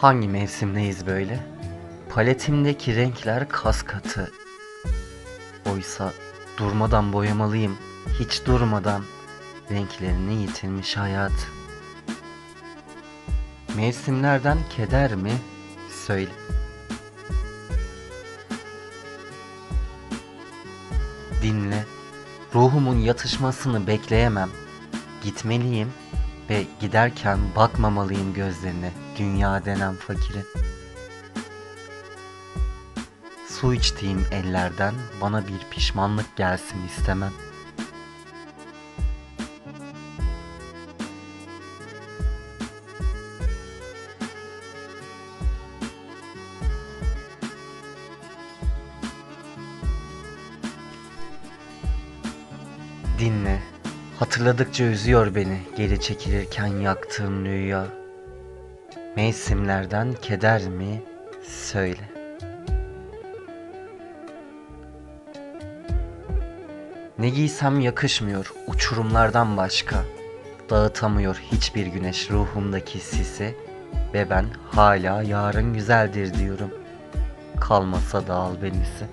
Hangi mevsimdeyiz böyle? Paletimdeki renkler kas katı. Oysa durmadan boyamalıyım, hiç durmadan renklerini yitirmiş hayat. Mevsimlerden keder mi? Söyle. Dinle. Ruhumun yatışmasını bekleyemem. Gitmeliyim ve giderken bakmamalıyım gözlerine dünya denen fakirin. Su içtiğim ellerden bana bir pişmanlık gelsin istemem. Dinle. Hatırladıkça üzüyor beni geri çekilirken yaktığım rüya. Mevsimlerden keder mi? Söyle. Ne giysem yakışmıyor uçurumlardan başka. Dağıtamıyor hiçbir güneş ruhumdaki sisi ve ben hala yarın güzeldir diyorum. Kalmasa da al benisi.